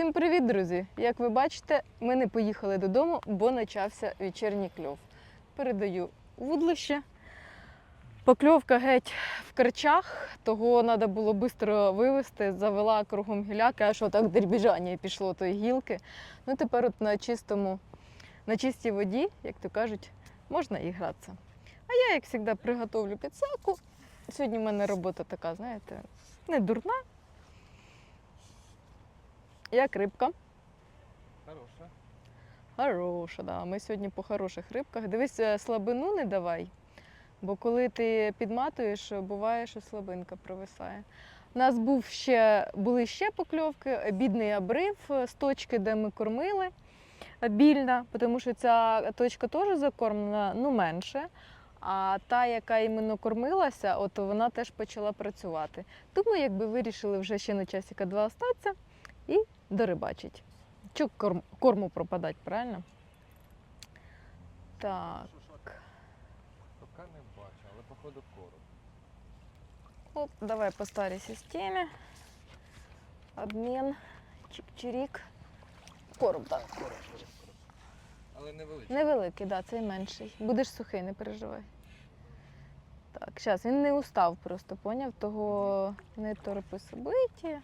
Всім привіт, друзі! Як ви бачите, ми не поїхали додому, бо почався вечірній кльов. Передаю вудлище. Покльовка геть в карчах, того треба було швидко вивезти, завела кругом гіляки, аж отак дербіжання пішло тої гілки. Ну тепер от на чистому, на чистій воді, як то кажуть, можна і гратися. А я, як завжди, приготовлю підсаку. Сьогодні в мене робота така, знаєте, не дурна. Як рибка. Хороша. Хороша, да. Ми сьогодні по хороших рибках. Дивись, е, слабину не давай, бо коли ти підматуєш, буває, що слабинка провисає. У нас був ще, були ще покльовки, бідний обрив е, з точки, де ми кормили е, більна, тому що ця точка теж закормлена, ну менше. А та, яка іменно кормилася, от вона теж почала працювати. Тому якби вирішили вже ще на часика два остатися і дорибачить. Чого корм, корму пропадать, правильно? Так? Поки не бачу, але походу короб. оп, давай по старій системі. Обмін, чик-чирік. Корм, так. короб, короб, короб. Але невеличкий. Невеликий, да, цей менший. Будеш сухий, не переживай. Так, зараз він не устав просто, поняв? Того не торпи собиті.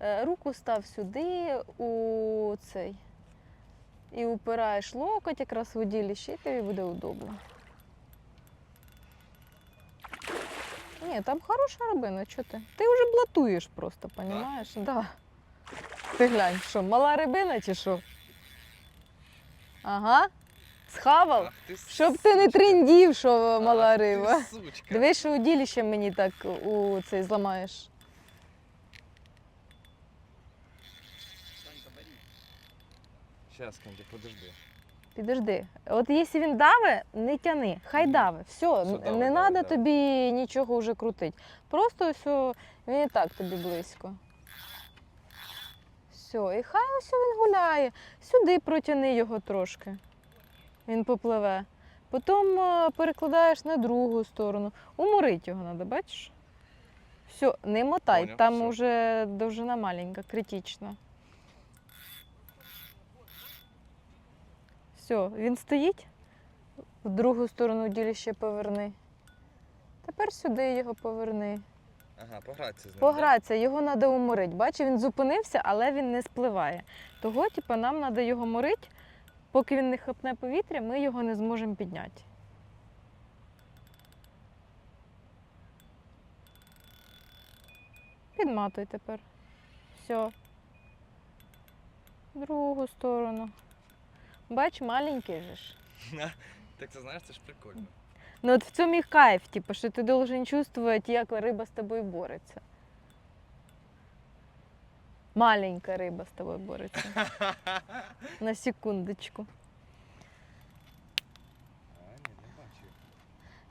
Е, Руку став сюди, у цей. І упираєш локоть якраз в уділіще, і тобі буде удобно. Ні, там хороша рибина, що ти? Ти вже блатуєш просто, розумієш? Так. Да. Ти глянь, що, мала рибина чи що? Ага. Схавав? Ти Щоб ти не сучка. трендів, що мала риба. Дивись, що уділіще мені так у цей зламаєш. Щас, Кенді, подожди. Підожди. От якщо він даве, не тяни. Хай Ні. даве. Все, Все, не давай, треба давай. тобі нічого вже крутити. Просто все, він і так тобі близько. Все, і хай ось він гуляє. Сюди протяни його трошки. Він попливе. Потім е, перекладаєш на другу сторону. Уморить його треба, бачиш? Все, не мотай, Поняв, там всё. вже довжина маленька, критична. Все, він стоїть. В другу сторону діліще поверни. Тепер сюди його поверни. Ага, погратися з ним. Погратися, його треба уморити. Бачиш, він зупинився, але він не спливає. Того, типу, нам треба його морити. Поки він не хапне повітря, ми його не зможемо підняти. Підматуй тепер. Все. Другу сторону. Бач, маленький же ж. Так це знаєш, це ж прикольно. Ну от в цьому і кайф, типу, що ти должен чувствувати, як риба з тобою бореться. Маленька риба з тобою бореться. На секундочку.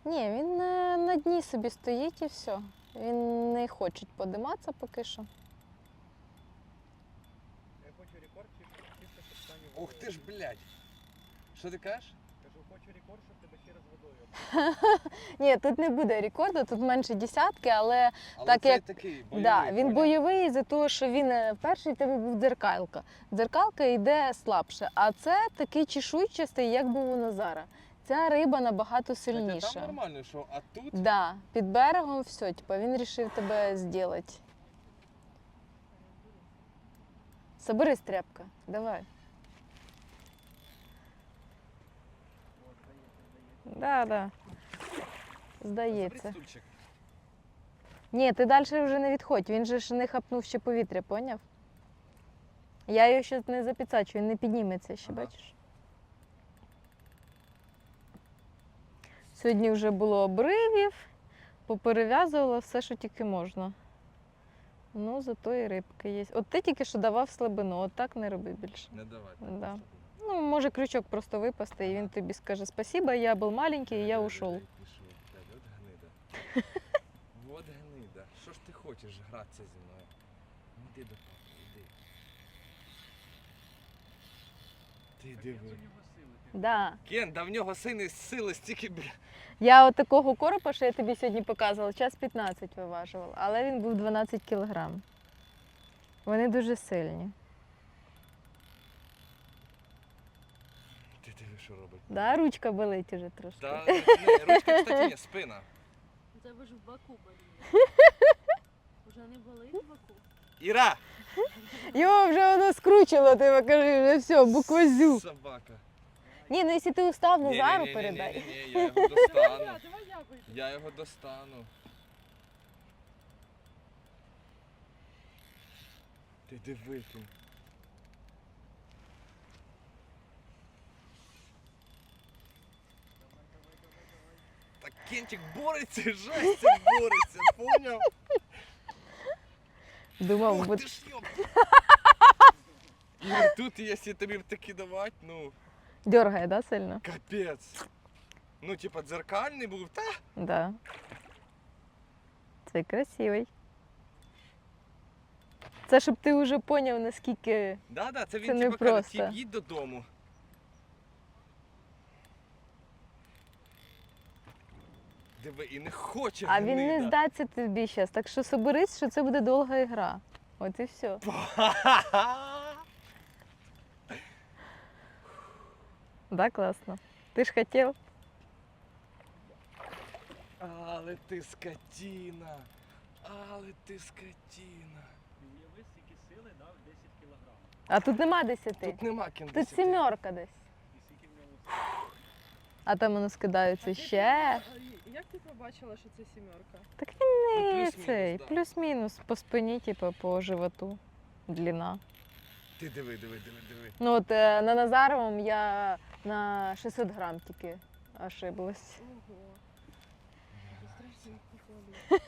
Ні, він е, на дні собі стоїть і все. Він не хоче подиматися поки що. Я хочу рекордчик, чисто щоб стані Ух ти ж, блядь. Що ти кажеш? Кажу, хочу рекорд, щоб тебе ще раз водою. Ні, тут не буде рекорду, тут менше десятки, але Але Так це як- такий бойовий. да, він поняв? бойовий за того, що він е, перший в тебе був дзеркалка. Дзеркалка йде слабше, а це такий чешуйчастий, як був у Назара. Ця риба набагато Хоча сильніша. Там нормально, що, а тут Да, під берегом все, типа, він вирішив тебе зробити. Соберись, тряпка, давай. Да, да. Здається. Ні, ти далі вже не відходь, він же ж не хапнув ще повітря, поняв? Я його ще не запіцачу, він не підніметься ще, Ага. бачиш? Сьогодні вже було обривів, поперев'язувала все, що тільки можна. Ну, зато і рибки є. От ти тільки що давав слабину, от так не роби більше. Не давай. Да. Ну, може крючок просто випасти, і він тобі скаже спасибо, я був маленький, і я блядь, от гнида. От гнида. Що ж ти хочеш гратися зі мною? Йди до папи, іди. Ти диви. Да. Кен, да в нього сини сили стільки, бля. Я от такого коропа, що я тобі сьогодні показувала, час 15 виважувала, але він був 12 кілограм. Вони дуже сильні. що робить. Да, ручка болить уже трошки. Не, не, ручка, кстати, ні, спина. Це ви ж в Баку боліли. Уже не болить в Баку? Іра! Його вже воно скручило, ти покажи, вже все, буква зю. Собака. Ні, ну якщо ти устав, ні, ні, передай. Ні, ні, ні, я його достану. давай я вийду. Я його достану. Ти диви ти. Кінчик бореться, жестя бореться, поняв? Думав, Ух бо ти ж йоп. Тут, якщо тобі таки давати, ну, дергає, да, сильно? капець. Ну, типа, дзеркальний був, та? Да. Це красивий. Це щоб ти вже поняв, наскільки. Да, да, це він Це не типа каже, просто. «Тіп, їдь додому. Диви, і не хоче. А він не здаться тобі зараз. Так що соберись, що це буде довга гра. От і все. Да, класно. Ти ж хотів? Але ти скотіна. Але ти скотіна. Уяви, скільки сили дав 10 кілограм. А тут нема десяти. Тут нема ким Тут сімерка десь. І скільки в ньому А там воно скидається ще. Як ти побачила, що це сімерка? Так Ну, він не плюс-мінус, цей. да. Плюс-мінус по спині, типу, по животу. Длина. Ти диви, диви, диви, диви. Ну от е, на Назаровому я на 600 грам тільки ошиблась. Ого. Страшно походу.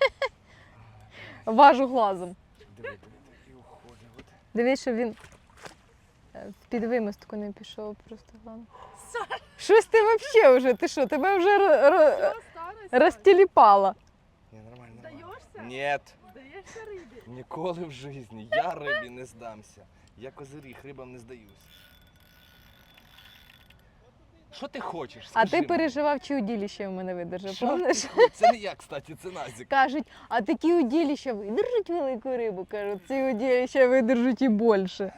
Важу глазом. Диви, диви, диви. І уходить. От. Дивись, щоб він е, під вимостку не пішов просто главное. Щось ти взагалі вже? Ти що, тебе вже ро- ро- Старость? Ні, нормально, нормально. Здаєшся? Ні, Здаєшся рибі? ніколи в житті. Я рибі не здамся. Я козиріг, рибам не здаюсь. Що ти хочеш? А ти мені. переживав, чи уділіще в мене видержав, Що помниш? ти? Це не я, кстати, це Назік. Кажуть, а такі уділища видержать велику рибу. Кажуть, ці уділища видержать і більше.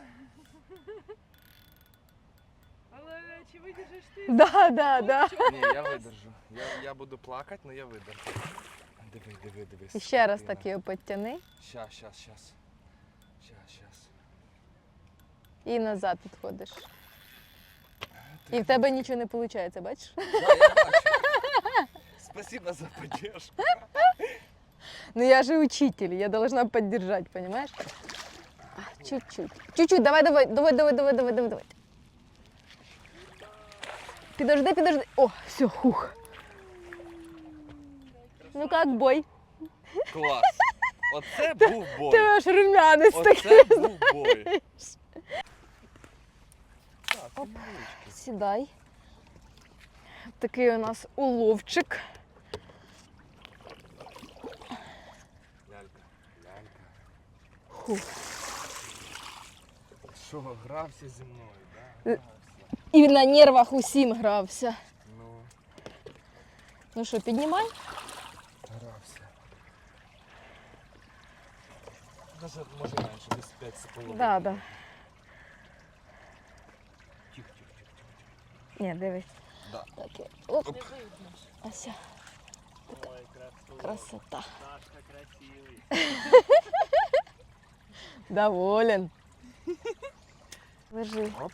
Але чи видержиш ти? Да, да, да. Ні, я видержу. Я, я буду плакати, але я видержу. Диви, диви, диви. І ще раз так його підтяни Щас, щас, щас. Щас, щас. і назад підходиш. І в тебе нічого не виходить, бачиш? Да, я бачу. Спасибо за поддержку. Ну я же учитель, я должна поддержать, понимаешь? А, Чуть-чуть. Чуть-чуть, давай, давай, давай, давай, давай, давай, давай, давай. Подожди, подожди. О, все, хух. Ну как бой? Клас. Оце був бой. Ти аж румянець такий. Оце був бой. Так, Оп. Сідай. Такий у нас уловчик. Лялька, лялька. Хух. Що, грався зі мною, Е. да? Грався. І на нервах усім грався. Ну, Ну що, піднімай? грався. Даже, може менше, десь 5 з половиною. Да, да. Тихо, тихо, тихо, тихо. Ні, дивись. Да. Так, і- оп, Оп. ось. Ой, красиво. Красота. Сашка красивий. Доволен. Лежи. Оп.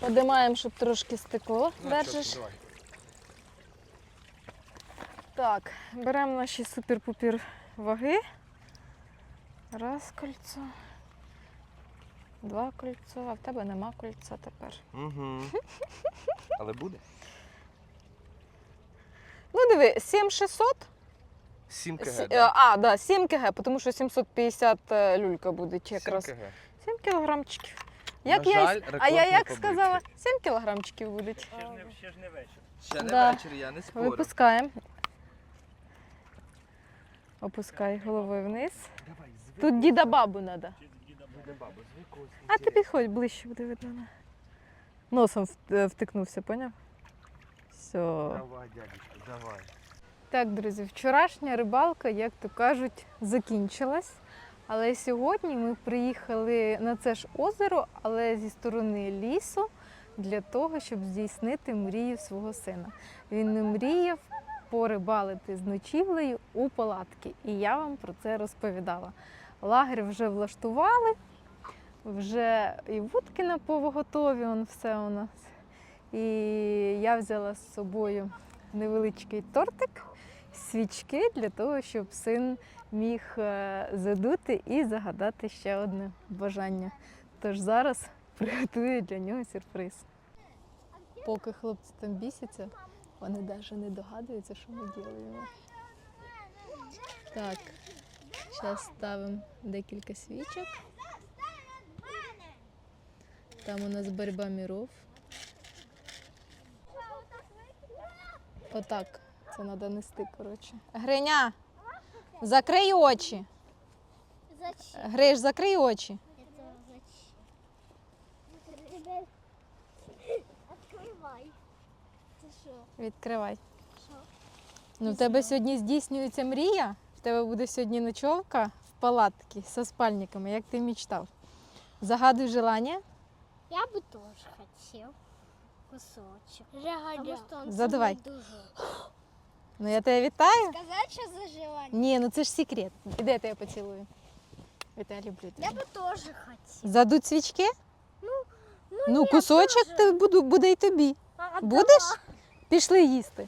Подимаємо, щоб трошки стекло. Ну, Держиш. давай. Так, беремо наші супер-пупер ваги. Раз кольцо. Два кольцо, а в тебе нема кольця тепер. Угу. Але буде? Ну диви, 7600. 7 С- кг, е, да? А, да, 7 кг, тому що 750 е, люлька буде 7 якраз. кг. 7 кілограмчиків. Як На я, й- жаль, а рекорд я не як побитий. сказала, 7 кілограмчиків буде. Ще ж не, ще ж не вечір. Ще не Да. вечір, я не спорю. Випускаємо. Опускай головою вниз. Давай. Тут діда бабу треба. А ти підходь ближче, буде видно. Носом е, втикнувся, поняв? Все. Давай, дядечко, давай. Так, друзі, вчорашня рибалка, як то кажуть, закінчилась. Але сьогодні ми приїхали на це ж озеро, але зі сторони лісу. для того, щоб здійснити мрію свого сина. Він не мріяв порибалити з ночівлею у палатки. І я вам про це розповідала. Лагерь вже влаштували, вже і вудки на готові, он все у нас. І я взяла з собою невеличкий тортик, свічки для того, щоб син міг е, задути і загадати ще одне бажання. Тож зараз приготую для нього сюрприз. Поки хлопці там бісяться, вони навіть не догадуються, що ми робимо. Так, зараз ставимо декілька свічок. Там у нас боротьба міров. Отак. Це треба нести, коротше. Гриня! Закрий очі. Зачем? Гриш, закрий очі. Это зачем? Ребят, Открывай. Ты что? Відкривай. Що? Ну, в тебе сьогодні здійснюється мрія. В тебе буде сьогодні ночовка в палатці зі спальниками, як ти мечтав. Загадуй желання. Я бы тоже хотел кусочек. Потому что он Задавай. самый дуже. Ну я тебе вітаю. Сказать, что за желание? Ні, ну це ж секрет. Іди, я тебе поцілую. Я люблю Я тебе. бы тоже хотел. Задуть свічки? Ну, Ну, нет, кусочок тоже. ти буду, буде й тобі. А, Будеш? Пішли їсти.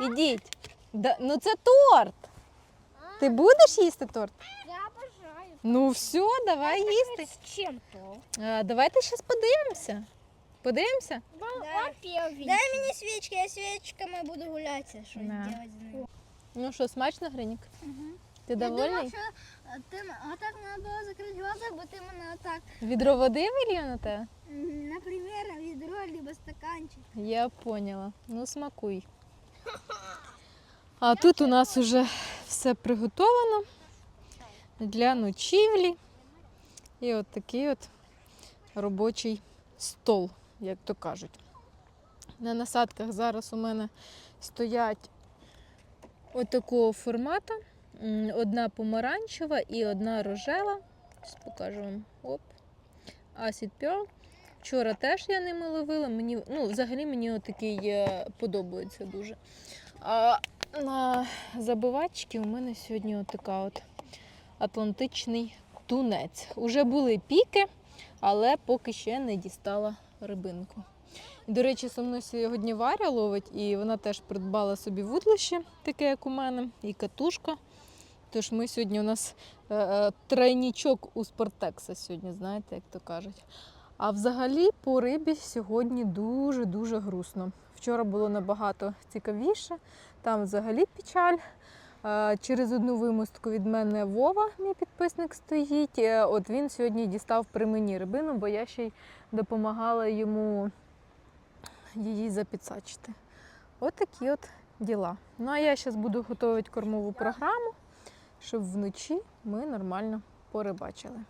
Ідіть. Да, ну це торт. Ти будеш їсти торт? Я обожаю. Ну все, давай їсти. С чем-то. А, давайте зараз подивимося. Подивимося? Да. Дай мне свечки, я свечками буду гулять. а Что Да. делать за ними? Ну що, смачно, Гринік? Мгм. Ти Я думала, що е, ти отак треба було закрити глаза, бо ти мене отак, Відро води вилью на те? м, наприклад, відро або стаканчик. Я поняла. Ну, смакуй. А тут у нас уже все приготовано для ночівлі. І от такий от робочий стол, як то кажуть. На насадках зараз у мене стоять отакого формату. Одна помаранчева і одна рожева. Зараз покажу вам. Оп. Acid Pearl. Вчора теж я ними ловила. Мені, ну, взагалі мені отакий е, подобається дуже. А на забивачці у мене сьогодні отака от атлантичний тунець. Уже були піки, але поки ще не дістала рибинку. До речі, со мною сьогодні Варя ловить, і вона теж придбала собі вудлище, таке, як у мене, і катушка. Тож ми сьогодні у нас е, е, тройнічок у Спортекса сьогодні, знаєте, як то кажуть. А взагалі по рибі сьогодні дуже-дуже грустно. Вчора було набагато цікавіше. Там взагалі печаль. Через одну вимостку від мене Вова, мій підписник, стоїть. Е, От він сьогодні дістав при мені рибину, бо я ще й допомагала йому її запідсачити. От такі от діла. Ну а я зараз буду готувати кормову програму, щоб вночі ми нормально порибачили.